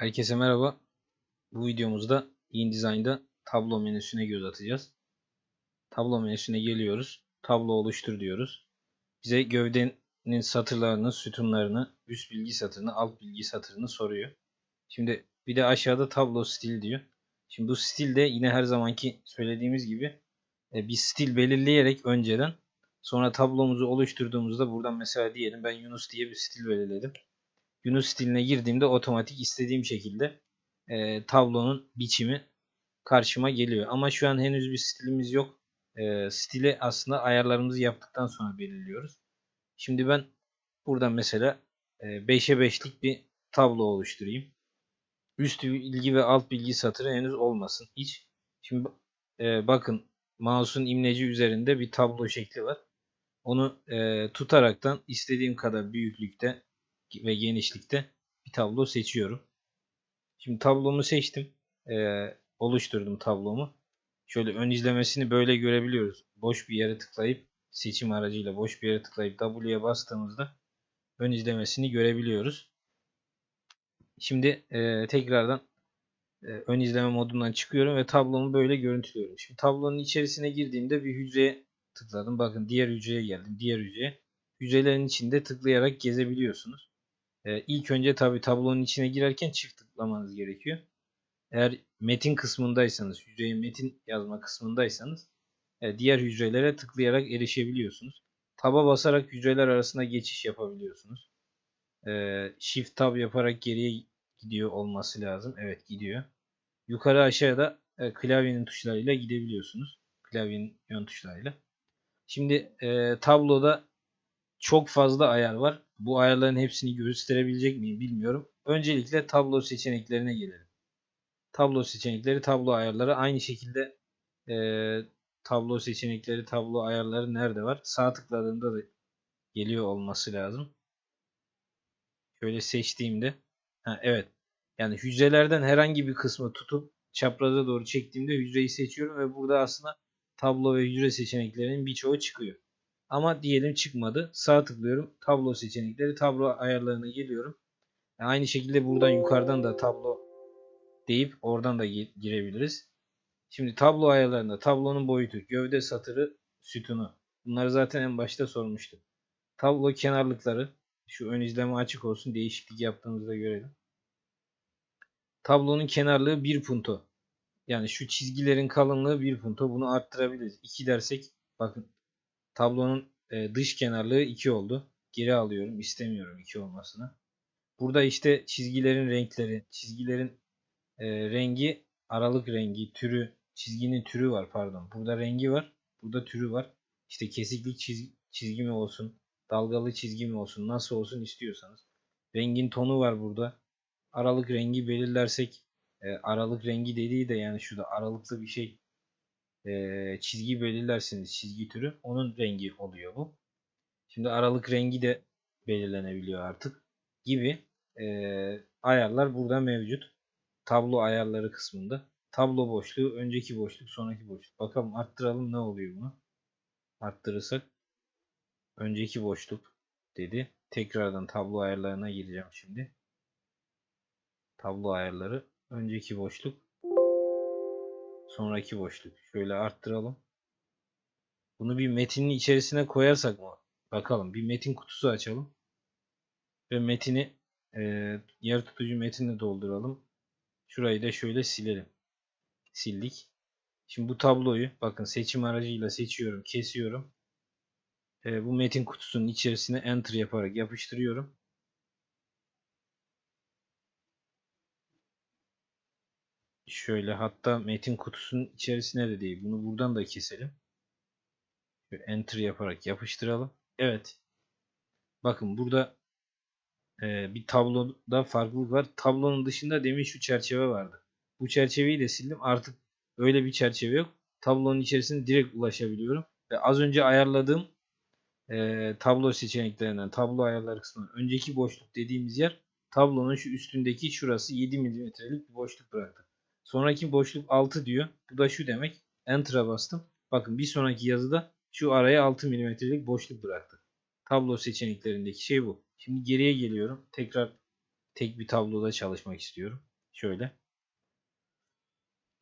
Herkese merhaba. Bu videomuzda InDesign'da tablo menüsüne göz atacağız. Tablo menüsüne geliyoruz. Tablo oluştur diyoruz. Bize gövdenin satırlarını, sütunlarını, üst bilgi satırını, alt bilgi satırını soruyor. Şimdi bir de aşağıda tablo stil diyor. Şimdi bu stil de yine her zamanki söylediğimiz gibi e, bir stil belirleyerek önceden sonra tablomuzu oluşturduğumuzda buradan mesela diyelim ben Yunus diye bir stil belirledim. Yunus stiline girdiğimde otomatik istediğim şekilde e, tablonun biçimi karşıma geliyor. Ama şu an henüz bir stilimiz yok. E, stili aslında ayarlarımızı yaptıktan sonra belirliyoruz. Şimdi ben buradan mesela e, 5'e 5'lik bir tablo oluşturayım. Üst bilgi ve alt bilgi satırı henüz olmasın. Hiç. Şimdi e, bakın mouse'un imleci üzerinde bir tablo şekli var. Onu e, tutaraktan istediğim kadar büyüklükte ve genişlikte bir tablo seçiyorum. Şimdi tablomu seçtim. Ee, oluşturdum tablomu. Şöyle ön izlemesini böyle görebiliyoruz. Boş bir yere tıklayıp seçim aracıyla boş bir yere tıklayıp W'ye bastığımızda ön izlemesini görebiliyoruz. Şimdi e, tekrardan e, ön izleme modundan çıkıyorum ve tablomu böyle görüntülüyorum. Şimdi tablonun içerisine girdiğimde bir hücreye tıkladım. Bakın diğer hücreye geldim. Diğer hücreye. Hücrelerin içinde tıklayarak gezebiliyorsunuz. Ee, ilk önce tabi tablonun içine girerken çift tıklamanız gerekiyor. Eğer metin kısmındaysanız, hücreye metin yazma kısmındaysanız e, diğer hücrelere tıklayarak erişebiliyorsunuz. Taba basarak hücreler arasında geçiş yapabiliyorsunuz. E, Shift tab yaparak geriye gidiyor olması lazım. Evet gidiyor. Yukarı aşağıda e, klavyenin tuşlarıyla gidebiliyorsunuz. Klavyenin yön tuşlarıyla. Şimdi e, tabloda çok fazla ayar var. Bu ayarların hepsini gösterebilecek miyim bilmiyorum. Öncelikle tablo seçeneklerine gelelim. Tablo seçenekleri, tablo ayarları aynı şekilde e, tablo seçenekleri, tablo ayarları nerede var? Sağ tıkladığımda da geliyor olması lazım. Şöyle seçtiğimde ha, evet. Yani hücrelerden herhangi bir kısmı tutup çapraza doğru çektiğimde hücreyi seçiyorum ve burada aslında tablo ve hücre seçeneklerinin birçoğu çıkıyor. Ama diyelim çıkmadı. Sağ tıklıyorum. Tablo seçenekleri. Tablo ayarlarına geliyorum. Aynı şekilde buradan yukarıdan da tablo deyip oradan da girebiliriz. Şimdi tablo ayarlarında tablonun boyutu, gövde satırı, sütunu. Bunları zaten en başta sormuştum. Tablo kenarlıkları. Şu ön izleme açık olsun. Değişiklik yaptığımızda görelim. Tablonun kenarlığı 1 punto. Yani şu çizgilerin kalınlığı 1 punto. Bunu arttırabiliriz. 2 dersek bakın Tablonun e, dış kenarlığı 2 oldu. Geri alıyorum. istemiyorum 2 olmasını. Burada işte çizgilerin renkleri, çizgilerin e, rengi, aralık rengi, türü, çizginin türü var pardon. Burada rengi var. Burada türü var. İşte kesiklik çizgi, çizgi mi olsun, dalgalı çizgi mi olsun, nasıl olsun istiyorsanız. Rengin tonu var burada. Aralık rengi belirlersek e, aralık rengi dediği de yani şurada aralıklı bir şey e, çizgi belirlersiniz çizgi türü. Onun rengi oluyor bu. Şimdi aralık rengi de belirlenebiliyor artık gibi e, ayarlar burada mevcut. Tablo ayarları kısmında. Tablo boşluğu, önceki boşluk, sonraki boşluk. Bakalım arttıralım ne oluyor bunu. Arttırırsak önceki boşluk dedi. Tekrardan tablo ayarlarına gireceğim şimdi. Tablo ayarları, önceki boşluk, Sonraki boşluk. Şöyle arttıralım. Bunu bir metinin içerisine koyarsak mı? Bakalım. Bir metin kutusu açalım. Ve metini e, yer tutucu metinle dolduralım. Şurayı da şöyle silelim. Sildik. Şimdi bu tabloyu bakın seçim aracıyla seçiyorum, kesiyorum. E, bu metin kutusunun içerisine enter yaparak yapıştırıyorum. Şöyle hatta metin kutusunun içerisine de değil. Bunu buradan da keselim. Enter yaparak yapıştıralım. Evet. Bakın burada e, bir tabloda farklılık var. Tablonun dışında demin şu çerçeve vardı. Bu çerçeveyi de sildim. Artık öyle bir çerçeve yok. Tablonun içerisine direkt ulaşabiliyorum. Ve az önce ayarladığım e, tablo seçeneklerinden tablo ayarları kısmından önceki boşluk dediğimiz yer tablonun şu üstündeki şurası 7 milimetrelik bir boşluk bıraktı. Sonraki boşluk 6 diyor. Bu da şu demek. Enter'a bastım. Bakın bir sonraki yazıda şu araya 6 mm'lik boşluk bıraktı. Tablo seçeneklerindeki şey bu. Şimdi geriye geliyorum. Tekrar tek bir tabloda çalışmak istiyorum. Şöyle.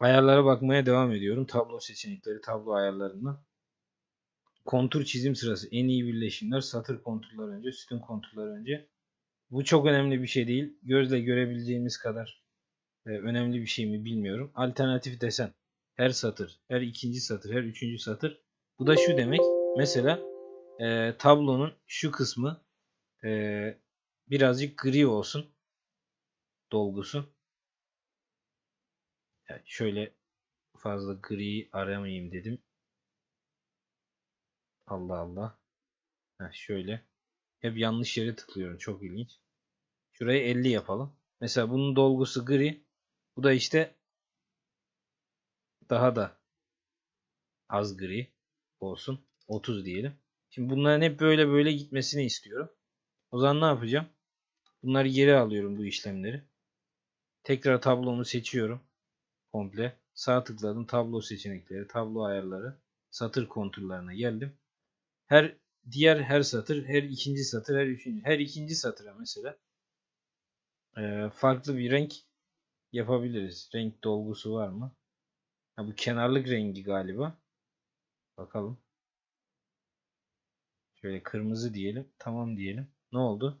Ayarlara bakmaya devam ediyorum. Tablo seçenekleri, tablo ayarlarından. Kontur çizim sırası. En iyi birleşimler. Satır konturlar önce, sütun konturlar önce. Bu çok önemli bir şey değil. Gözle görebileceğimiz kadar e, önemli bir şey mi bilmiyorum. Alternatif desen. Her satır, her ikinci satır, her üçüncü satır. Bu da şu demek. Mesela e, tablonun şu kısmı e, birazcık gri olsun. Dolgusu. Yani şöyle fazla gri aramayayım dedim. Allah Allah. Heh, şöyle. Hep yanlış yere tıklıyorum. Çok ilginç. Şurayı 50 yapalım. Mesela bunun dolgusu gri. Bu da işte daha da az gri olsun. 30 diyelim. Şimdi bunların hep böyle böyle gitmesini istiyorum. O zaman ne yapacağım? Bunları geri alıyorum bu işlemleri. Tekrar tablomu seçiyorum. Komple. Sağ tıkladım. Tablo seçenekleri, tablo ayarları, satır konturlarına geldim. Her diğer her satır, her ikinci satır, her üçüncü, her ikinci satıra mesela farklı bir renk yapabiliriz. Renk dolgusu var mı? Ha, bu kenarlık rengi galiba. Bakalım. Şöyle kırmızı diyelim. Tamam diyelim. Ne oldu?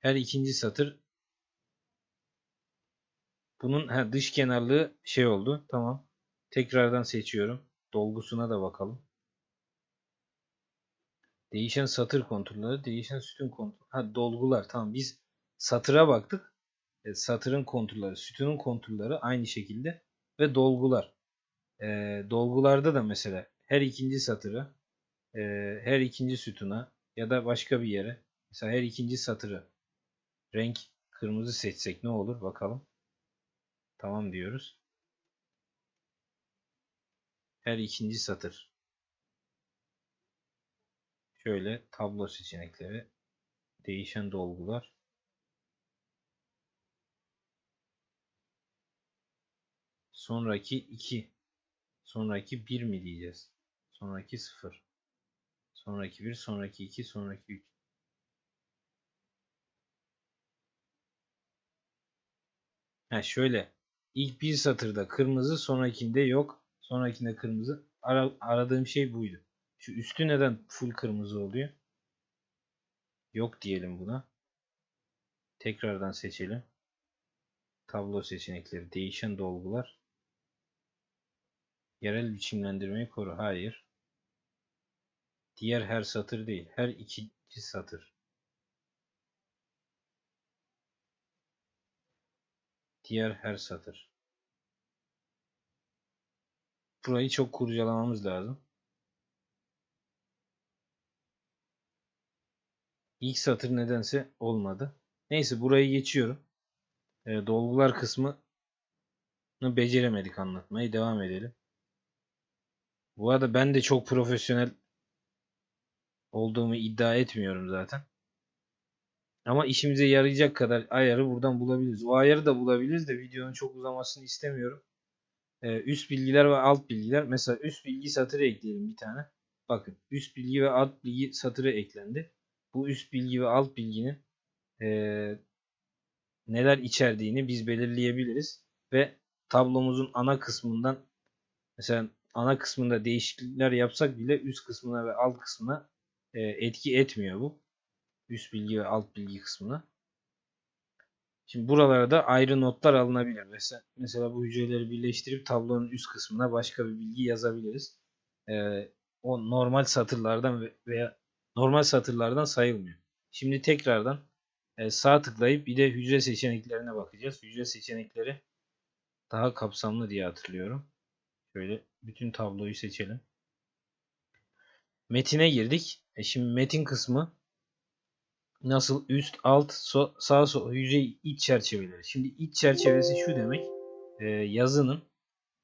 Her ikinci satır bunun ha, dış kenarlığı şey oldu. Tamam. Tekrardan seçiyorum. Dolgusuna da bakalım. Değişen satır konturları, değişen sütun kontur. Ha dolgular. Tamam biz satıra baktık. E, satırın konturları, sütunun konturları aynı şekilde ve dolgular. E, dolgularda da mesela her ikinci satıra, e, her ikinci sütuna ya da başka bir yere mesela her ikinci satırı renk kırmızı seçsek ne olur bakalım. Tamam diyoruz. Her ikinci satır. Şöyle tablo seçenekleri, değişen dolgular. Sonraki 2. Sonraki 1 mi diyeceğiz? Sonraki 0. Sonraki 1, sonraki 2, sonraki 3. Ha şöyle. İlk bir satırda kırmızı, sonrakinde yok. Sonrakinde kırmızı. Ara, aradığım şey buydu. Şu üstü neden full kırmızı oluyor? Yok diyelim buna. Tekrardan seçelim. Tablo seçenekleri, değişen dolgular. Yerel biçimlendirmeyi koru. Hayır. Diğer her satır değil. Her ikinci satır. Diğer her satır. Burayı çok kurcalamamız lazım. İlk satır nedense olmadı. Neyse burayı geçiyorum. E, dolgular kısmını beceremedik anlatmayı. Devam edelim. Bu arada ben de çok profesyonel olduğumu iddia etmiyorum zaten. Ama işimize yarayacak kadar ayarı buradan bulabiliriz. O ayarı da bulabiliriz de videonun çok uzamasını istemiyorum. Ee, üst bilgiler ve alt bilgiler. Mesela üst bilgi satırı ekleyelim bir tane. Bakın üst bilgi ve alt bilgi satırı eklendi. Bu üst bilgi ve alt bilginin ee, neler içerdiğini biz belirleyebiliriz. Ve tablomuzun ana kısmından mesela ana kısmında değişiklikler yapsak bile üst kısmına ve alt kısmına e, etki etmiyor bu. Üst bilgi ve alt bilgi kısmına. Şimdi buralara da ayrı notlar alınabilir. Mesela, mesela bu hücreleri birleştirip tablonun üst kısmına başka bir bilgi yazabiliriz. E, o normal satırlardan veya normal satırlardan sayılmıyor. Şimdi tekrardan e, sağ tıklayıp bir de hücre seçeneklerine bakacağız. Hücre seçenekleri daha kapsamlı diye hatırlıyorum. Şöyle bütün tabloyu seçelim. Metine girdik. E şimdi metin kısmı nasıl üst, alt, so, sağ, sol hücre iç çerçeveleri. Şimdi iç çerçevesi şu demek. E, yazının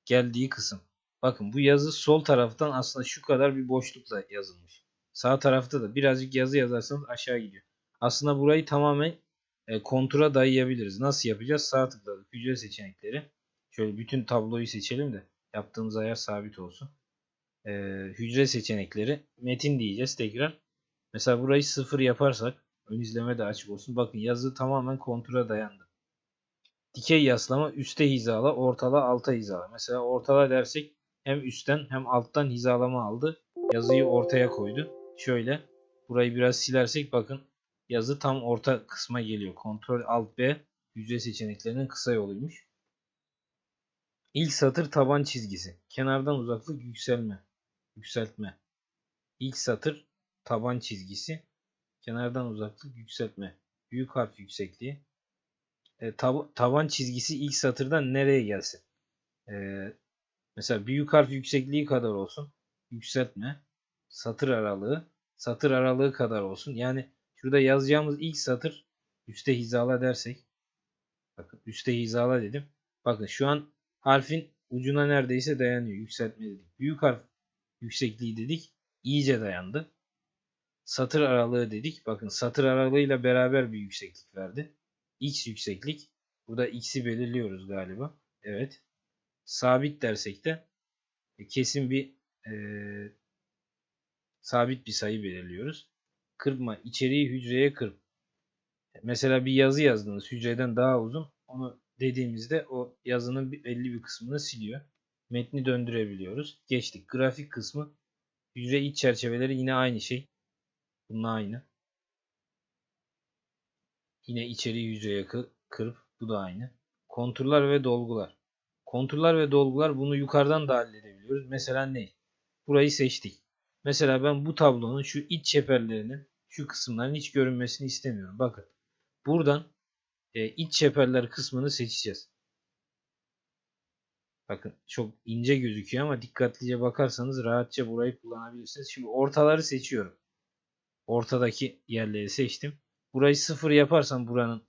geldiği kısım. Bakın bu yazı sol taraftan aslında şu kadar bir boşlukla yazılmış. Sağ tarafta da birazcık yazı yazarsanız aşağı gidiyor. Aslında burayı tamamen e, kontura dayayabiliriz. Nasıl yapacağız? Sağ tıkladık. Hücre seçenekleri. Şöyle bütün tabloyu seçelim de yaptığımız ayar sabit olsun. Ee, hücre seçenekleri. Metin diyeceğiz tekrar. Mesela burayı sıfır yaparsak ön izleme de açık olsun. Bakın yazı tamamen kontura dayandı. Dikey yaslama üste hizala, ortala, alta hizala. Mesela ortala dersek hem üstten hem alttan hizalama aldı. Yazıyı ortaya koydu. Şöyle burayı biraz silersek bakın yazı tam orta kısma geliyor. Ctrl Alt B hücre seçeneklerinin kısa yoluymuş. İlk satır taban çizgisi. Kenardan uzaklık yükselme. Yükseltme. İlk satır taban çizgisi. Kenardan uzaklık yükseltme. Büyük harf yüksekliği. E, tab- taban çizgisi ilk satırdan nereye gelsin? E, mesela büyük harf yüksekliği kadar olsun. Yükseltme. Satır aralığı. Satır aralığı kadar olsun. Yani şurada yazacağımız ilk satır üste hizala dersek. Bakın üste hizala dedim. Bakın şu an harfin ucuna neredeyse dayanıyor. Yükseltme dedik. Büyük harf yüksekliği dedik. iyice dayandı. Satır aralığı dedik. Bakın satır aralığıyla beraber bir yükseklik verdi. X yükseklik. Burada x'i belirliyoruz galiba. Evet. Sabit dersek de e, kesin bir e, sabit bir sayı belirliyoruz. Kırpma. içeriği hücreye kırp. Mesela bir yazı yazdınız hücreden daha uzun. Onu dediğimizde o yazının belli bir kısmını siliyor. Metni döndürebiliyoruz. Geçtik. Grafik kısmı. Hücre iç çerçeveleri yine aynı şey. Bununla aynı. Yine içeriği hücreye kı- kırp. Bu da aynı. Konturlar ve dolgular. Konturlar ve dolgular bunu yukarıdan da halledebiliyoruz. Mesela ne? Burayı seçtik. Mesela ben bu tablonun şu iç çeperlerinin şu kısımların hiç görünmesini istemiyorum. Bakın. Buradan e, iç çeperler kısmını seçeceğiz. Bakın çok ince gözüküyor ama dikkatlice bakarsanız rahatça burayı kullanabilirsiniz. Şimdi ortaları seçiyorum. Ortadaki yerleri seçtim. Burayı sıfır yaparsam buranın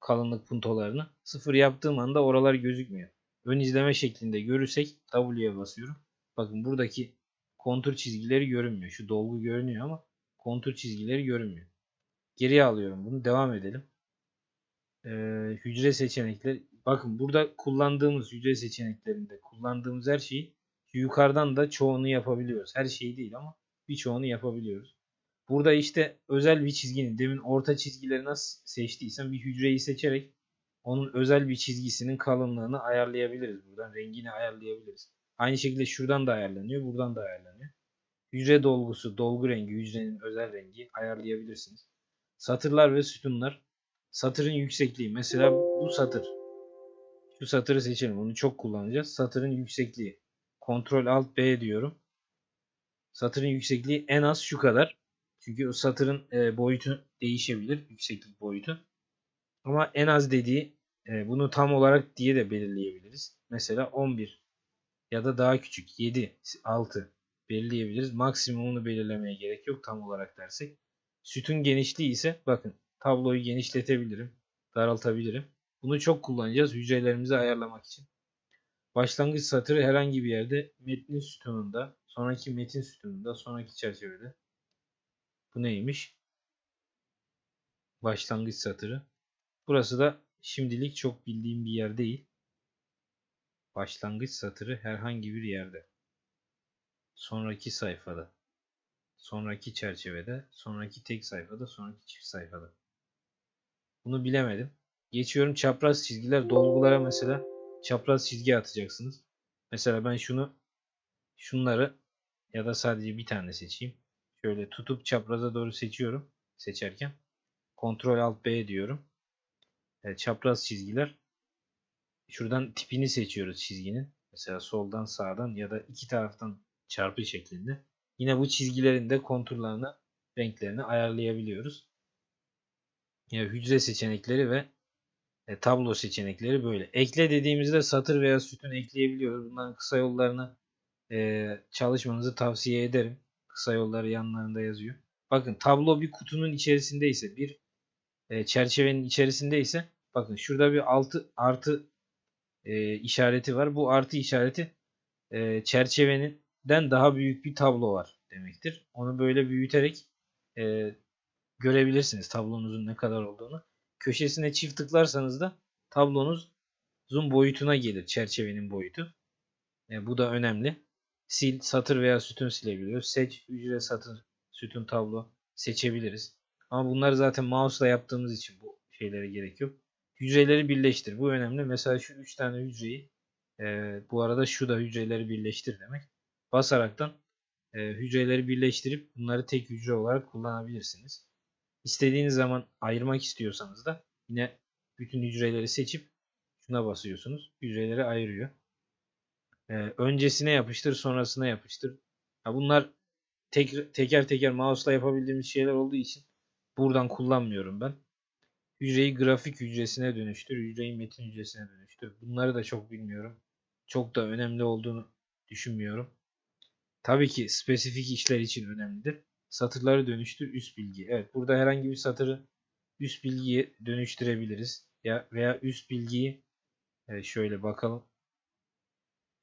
kalınlık puntolarını sıfır yaptığım anda oralar gözükmüyor. Ön izleme şeklinde görürsek W'ye basıyorum. Bakın buradaki kontur çizgileri görünmüyor. Şu dolgu görünüyor ama kontur çizgileri görünmüyor. Geriye alıyorum bunu. Devam edelim. Ee, hücre seçenekleri. Bakın burada kullandığımız hücre seçeneklerinde kullandığımız her şeyi yukarıdan da çoğunu yapabiliyoruz. Her şeyi değil ama birçoğunu yapabiliyoruz. Burada işte özel bir çizginin demin orta çizgileri nasıl seçtiysem bir hücreyi seçerek onun özel bir çizgisinin kalınlığını ayarlayabiliriz. Buradan rengini ayarlayabiliriz. Aynı şekilde şuradan da ayarlanıyor, buradan da ayarlanıyor. Hücre dolgusu, dolgu rengi, hücrenin özel rengi ayarlayabilirsiniz. Satırlar ve sütunlar. Satırın yüksekliği. Mesela bu satır. Şu satırı seçelim. Bunu çok kullanacağız. Satırın yüksekliği. Ctrl Alt B diyorum. Satırın yüksekliği en az şu kadar. Çünkü o satırın e, boyutu değişebilir. Yükseklik boyutu. Ama en az dediği e, bunu tam olarak diye de belirleyebiliriz. Mesela 11 ya da daha küçük 7, 6 belirleyebiliriz. Maksimumunu belirlemeye gerek yok tam olarak dersek. Sütun genişliği ise bakın tabloyu genişletebilirim, daraltabilirim. Bunu çok kullanacağız hücrelerimizi ayarlamak için. Başlangıç satırı herhangi bir yerde metnin sütununda, sonraki metin sütununda, sonraki çerçevede. Bu neymiş? Başlangıç satırı. Burası da şimdilik çok bildiğim bir yer değil. Başlangıç satırı herhangi bir yerde. Sonraki sayfada. Sonraki çerçevede. Sonraki tek sayfada. Sonraki çift sayfada. Bunu bilemedim. Geçiyorum çapraz çizgiler. Dolgulara mesela çapraz çizgi atacaksınız. Mesela ben şunu şunları ya da sadece bir tane seçeyim. Şöyle tutup çapraza doğru seçiyorum. Seçerken. Ctrl Alt B diyorum. Evet, çapraz çizgiler. Şuradan tipini seçiyoruz çizginin. Mesela soldan sağdan ya da iki taraftan çarpı şeklinde. Yine bu çizgilerin de konturlarını, renklerini ayarlayabiliyoruz. Yani hücre seçenekleri ve e, tablo seçenekleri böyle. Ekle dediğimizde satır veya sütun ekleyebiliyoruz. Bunların kısa yollarını e, çalışmanızı tavsiye ederim. Kısa yolları yanlarında yazıyor. Bakın tablo bir kutunun içerisindeyse, bir e, çerçevenin içerisindeyse bakın şurada bir altı artı e, işareti var. Bu artı işareti e, çerçeveninden daha büyük bir tablo var demektir. Onu böyle büyüterek e, görebilirsiniz tablonuzun ne kadar olduğunu. Köşesine çift tıklarsanız da tablonuzun boyutuna gelir çerçevenin boyutu. E, bu da önemli. Sil, satır veya sütun silebiliyoruz. Seç, hücre, satır, sütun, tablo seçebiliriz. Ama bunları zaten mouse'la yaptığımız için bu şeylere gerek yok. hücreleri birleştir. Bu önemli. Mesela şu 3 tane hücreyi e, bu arada şu da hücreleri birleştir demek. Basaraktan e, hücreleri birleştirip bunları tek hücre olarak kullanabilirsiniz. İstediğiniz zaman ayırmak istiyorsanız da yine bütün hücreleri seçip şuna basıyorsunuz. Hücreleri ayırıyor. E, öncesine yapıştır, sonrasına yapıştır. Ha bunlar tek, teker teker mouse'la yapabildiğimiz şeyler olduğu için buradan kullanmıyorum ben. Hücreyi grafik hücresine dönüştür, hücreyi metin hücresine dönüştür. Bunları da çok bilmiyorum. Çok da önemli olduğunu düşünmüyorum. Tabii ki spesifik işler için önemlidir. Satırları dönüştür, üst bilgi. Evet, burada herhangi bir satırı üst bilgiye dönüştürebiliriz. Ya veya üst bilgiyi e, şöyle bakalım.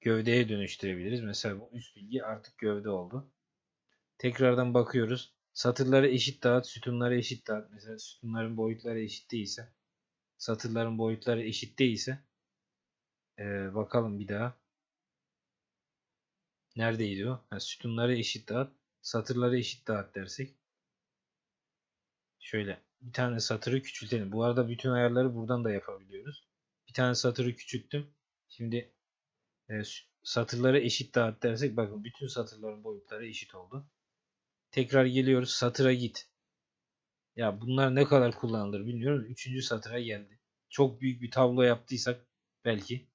Gövdeye dönüştürebiliriz. Mesela bu üst bilgi artık gövde oldu. Tekrardan bakıyoruz. Satırları eşit dağıt, sütunları eşit dağıt. Mesela sütunların boyutları eşit değilse, satırların boyutları eşit değilse ee, bakalım bir daha. Neredeydi o? Ha, sütunları eşit dağıt, satırları eşit dağıt dersek. Şöyle bir tane satırı küçültelim. Bu arada bütün ayarları buradan da yapabiliyoruz. Bir tane satırı küçülttüm. Şimdi e, satırları eşit dağıt dersek bakın bütün satırların boyutları eşit oldu. Tekrar geliyoruz satıra git. Ya bunlar ne kadar kullanılır bilmiyorum. Üçüncü satıra geldi. Çok büyük bir tablo yaptıysak belki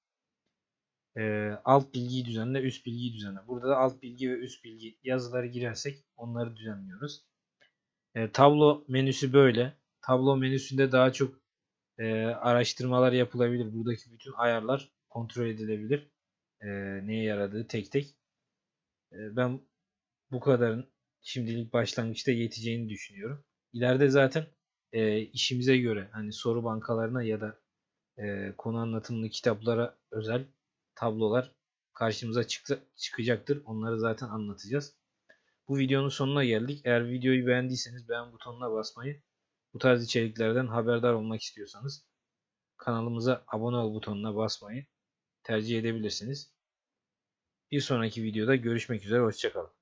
e, alt bilgiyi düzenle, üst bilgiyi düzenle. Burada da alt bilgi ve üst bilgi yazıları girersek onları düzenliyoruz. E, tablo menüsü böyle. Tablo menüsünde daha çok e, araştırmalar yapılabilir. Buradaki bütün ayarlar kontrol edilebilir. E, neye yaradığı tek tek. E, ben bu kadarın şimdilik başlangıçta yeteceğini düşünüyorum. İleride zaten e, işimize göre hani soru bankalarına ya da e, konu anlatımlı kitaplara özel tablolar karşımıza çıktı, çıkacaktır. Onları zaten anlatacağız. Bu videonun sonuna geldik. Eğer videoyu beğendiyseniz beğen butonuna basmayı, bu tarz içeriklerden haberdar olmak istiyorsanız kanalımıza abone ol butonuna basmayı tercih edebilirsiniz. Bir sonraki videoda görüşmek üzere. Hoşçakalın.